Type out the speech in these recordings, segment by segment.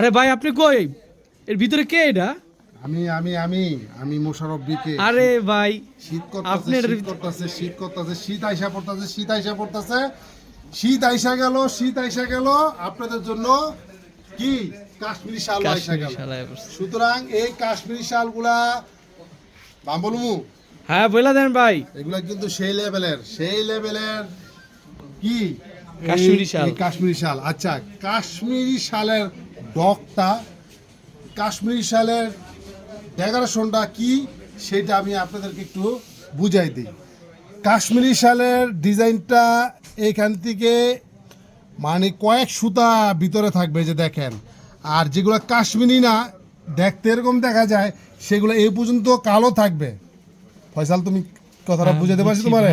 আরে ভাই আপনি কই? এর ভিতরে কে এটা? আমি আমি আমি আমি মোশারফ বিকে আরে ভাই শীত করতেছে শীত করতেছে শীত করতেছে শীত আইসা পড়তেছে শীত আইসা পড়তেছে। শীত আইসা গেল শীত আইসা গেল। আপনাদের জন্য কি? কাশ্মীরি শাল আইসা গেল। সুতরাং এই কাশ্মীরি শালগুলা বাম্বলমু হ্যাঁ বলে দেন ভাই। এগুলা কিন্তু সেই লেভেলের সেই লেভেলের কি? কাশ্মীরি শাল। কাশ্মীরি শাল। আচ্ছা কাশ্মীরি শালের ডকটা কাশ্মীরি শালের ডেকোরেশনটা কি সেটা আমি আপনাদেরকে একটু বুঝাই দিই। কাশ্মীরি শালের ডিজাইনটা এইখান থেকে মানে কয়েক সুতা ভিতরে থাকবে যে দেখেন। আর যেগুলো কাশ্মীরি না দেখতে এরকম দেখা যায় সেগুলো এই পর্যন্ত কালো থাকবে। ফয়সাল তুমি কথাটা হ্যাঁ, বুঝাতে পারছি তোমারে।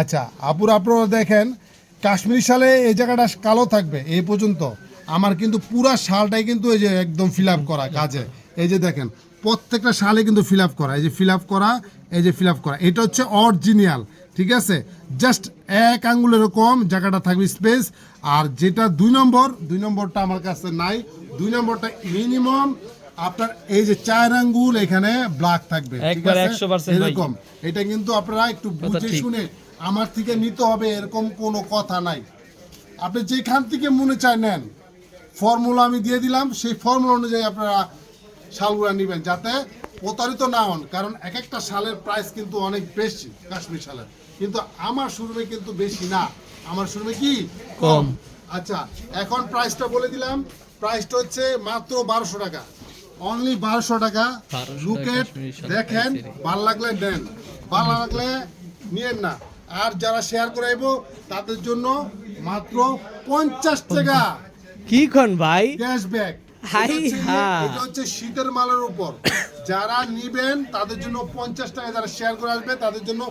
আচ্ছা আপুর আপনারা দেখেন কাশ্মীরি শালে এই জায়গাটা কালো থাকবে এই পর্যন্ত। আমার কিন্তু পুরা শালটাই কিন্তু এই যে একদম ফিল আপ করা কাজে। এই যে দেখেন প্রত্যেকটা শালে কিন্তু ফিল আপ করা এই যে ফিল আপ করা এই যে ফিল আপ করা। এটা হচ্ছে অরিজিনাল ঠিক আছে? জাস্ট এক আঙ্গুলের কম জায়গাটা থাকবে স্পেস আর যেটা দুই নম্বর দুই নম্বরটা আমার কাছে নাই। দুই নম্বরটা মিনিমাম আপনার এই যে চার আঙ্গুল এখানে ব্ল্যাক থাকবে ঠিক একবার আছে? 100% ভাই। এরকম। এটা কিন্তু আপনারা একটু বুঝে শুনে আমার থেকে নিতে হবে এরকম কোনো কথা নাই। আপনি যেখান থেকে মনে চায় নেন ফর্মুলা আমি দিয়ে দিলাম সেই ফর্মুলা অনুযায়ী আপনারা শালগুলা নেবেন যাতে প্রতারিত না হন। কারণ এক একটা শালের প্রাইস কিন্তু অনেক বেশি কাশ্মীর শালের। কিন্তু আমার শোরুমে কিন্তু বেশি না। আমার শোরুমে কি? কম। আচ্ছা এখন প্রাইসটা বলে দিলাম। প্রাইসটা হচ্ছে মাত্র বারোশো টাকা। অনলি বারোশো টাকা। 1200 লুকেট দেখেন। ভালো লাগলে দেন। ভালো লাগলে নিয়েন না। আর যারা শেয়ার করাইবো তাদের জন্য মাত্র পঞ্চাশ টাকা। কি খন ভাই? ক্যাশব্যাক হাই হা। এটা হচ্ছে শীতের মালের উপর। যারা নিবেন তাদের জন্য পঞ্চাশ টাকা যারা শেয়ার করে আসবে তাদের জন্য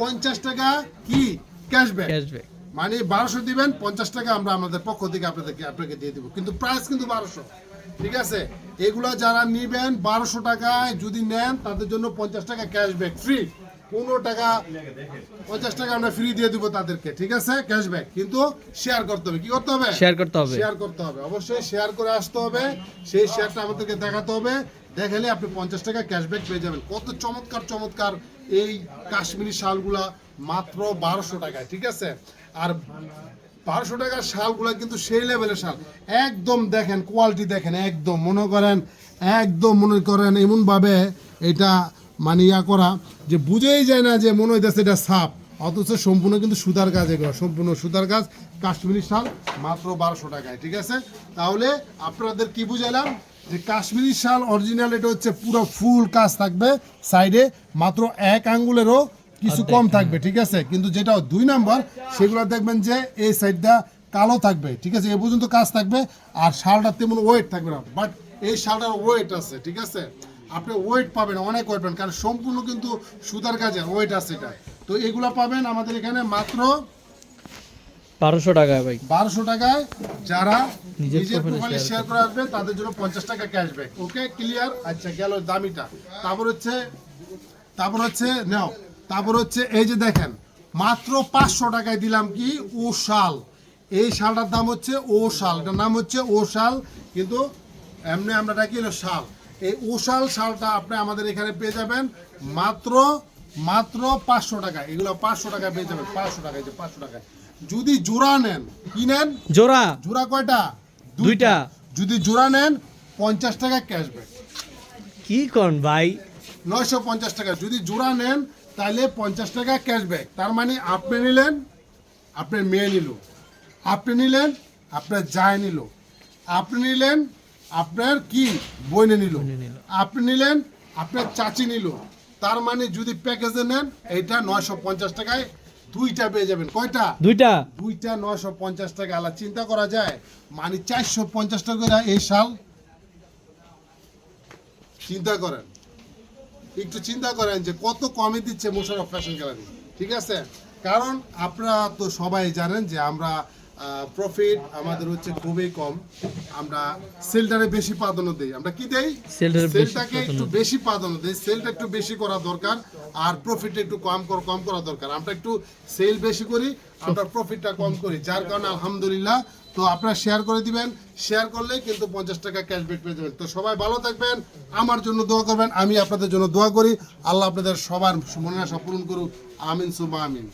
পঞ্চাশ টাকা কি? ক্যাশব্যাক ক্যাশব্যাক মানে বারোশো দিবেন পঞ্চাশ টাকা আমরা আমাদের পক্ষ থেকে আপনাদেরকে আপনাকে দিয়ে দিব। কিন্তু প্রাইস কিন্তু বারোশো। ঠিক আছে? এগুলো যারা নিবেন বারোশো টাকায় যদি নেন তাদের জন্য পঞ্চাশ টাকা ক্যাশব্যাক ফ্রি পনেরো টাকা পঞ্চাশ টাকা আমরা ফ্রি দিয়ে দিব তাদেরকে ঠিক আছে? ক্যাশব্যাক কিন্তু শেয়ার করতে হবে। কি করতে হবে? শেয়ার করতে হবে। শেয়ার করতে হবে। অবশ্যই শেয়ার করে আসতে হবে। সেই শেয়ারটা আমাদেরকে দেখাতে হবে। দেখালে আপনি পঞ্চাশ টাকা ক্যাশব্যাক পেয়ে যাবেন। কত চমৎকার চমৎকার এই কাশ্মীরি শালগুলা মাত্র বারোশো টাকায় ঠিক আছে? আর বারোশো টাকার শালগুলা কিন্তু সেই লেভেলের শাল। একদম দেখেন কোয়ালিটি দেখেন একদম। মনে করেন একদম মনে করেন এমনভাবে এটা মানে ইয়া করা যে বুঝেই যায় না যে মনে হইতেছে এটা সাপ। অথচ সম্পূর্ণ কিন্তু সুতার কাজ এগুলো সম্পূর্ণ সুতার কাজ কাশ্মীরি শাল মাত্র বারোশো টাকায় ঠিক আছে? তাহলে আপনাদের কি বুঝাইলাম? যে কাশ্মীরি শাল অরিজিনাল এটা হচ্ছে পুরো ফুল কাজ থাকবে সাইডে মাত্র এক আঙ্গুলেরও কিছু কম থাকবে ঠিক আছে? কিন্তু যেটা দুই নাম্বার সেগুলো দেখবেন যে এই সাইডটা কালো থাকবে ঠিক আছে? এ পর্যন্ত কাজ থাকবে আর শালটা তেমন ওয়েট থাকবে না বাট এই শালটার ওয়েট আছে ঠিক আছে? আপনি ওয়েট পাবেন অনেক ওয়েট পাবেন কারণ সম্পূর্ণ কিন্তু সুতার কাজের ওয়েট আছে এটা। তো এগুলো পাবেন আমাদের এখানে মাত্র বারোশো টাকা ভাই। বারোশো টাকায় যারা নিজের নিজের প্রোফাইলে শেয়ার করে আসবে তাদের জন্য পঞ্চাশ টাকা ক্যাশব্যাক ওকে ক্লিয়ার আচ্ছা গেল দামিটা। তারপর হচ্ছে তারপর হচ্ছে নাও তারপর হচ্ছে এই যে দেখেন মাত্র পাঁচশো টাকায় দিলাম কি? ও শাল এই শালটার দাম হচ্ছে ও শাল এটার নাম হচ্ছে ও শাল কিন্তু এমনি আমরা ডাকি হলো শাল। এই ওশাল শালটা আপনি আমাদের এখানে পেয়ে যাবেন। মাত্র মাত্র পাঁচশো টাকা এগুলো পাঁচশো টাকা পেয়ে যাবেন। পাঁচশো টাকা যে পাঁচশো টাকায়। যদি জোড়া নেন কি নেন? জোড়া। জোড়া কয়টা? দুইটা। যদি জোড়া নেন পঞ্চাশ টাকা ক্যাশব্যাক কি কোন ভাই? নয়শো পঞ্চাশ টাকা। যদি জোড়া নেন তাহলে পঞ্চাশ টাকা ক্যাশব্যাক তার মানে আপনি নিলেন আপনার মেয়ে নিল। আপনি নিলেন আপনার জায় নিল। আপনি নিলেন আপনার কি বইনে নিল? আপনি নিলেন আপনার চাচি নিল। তার মানে যদি প্যাকেজে নেন এইটা নয়শো পঞ্চাশ টাকায় দুইটা পেয়ে যাবেন। কয়টা? দুইটা। দুইটা নয়শো পঞ্চাশ টাকা। আলা চিন্তা করা যায় মানে চারশো পঞ্চাশ টাকা এই শাল। চিন্তা করেন। একটু চিন্তা করেন যে কত কমে দিচ্ছে মোশারফ ফ্যাশন গ্যালারি। ঠিক আছে? কারণ আপনারা তো সবাই জানেন যে আমরা প্রফিট আমাদের হচ্ছে খুবই কম। আমরা সেলটারে বেশি প্রাধান্য দিই। আমরা কি দেই? সেলটাকে একটু বেশি প্রাধান্য দিই। সেলটা একটু বেশি করা দরকার আর প্রফিট একটু কম কর- কম করা দরকার। আমরা একটু সেল বেশি করি আমরা প্রফিটটা কম করি। যার কারণে আলহামদুলিল্লাহ তো আপনারা শেয়ার করে দিবেন। শেয়ার করলে কিন্তু পঞ্চাশ টাকা ক্যাশব্যাক পেয়ে যাবেন। তো সবাই ভালো থাকবেন আমার জন্য দোয়া করবেন আমি আপনাদের জন্য দোয়া করি। আল্লাহ আপনাদের সবার মনের আশা পূরণ করুক। আমিন সুমা আমিন।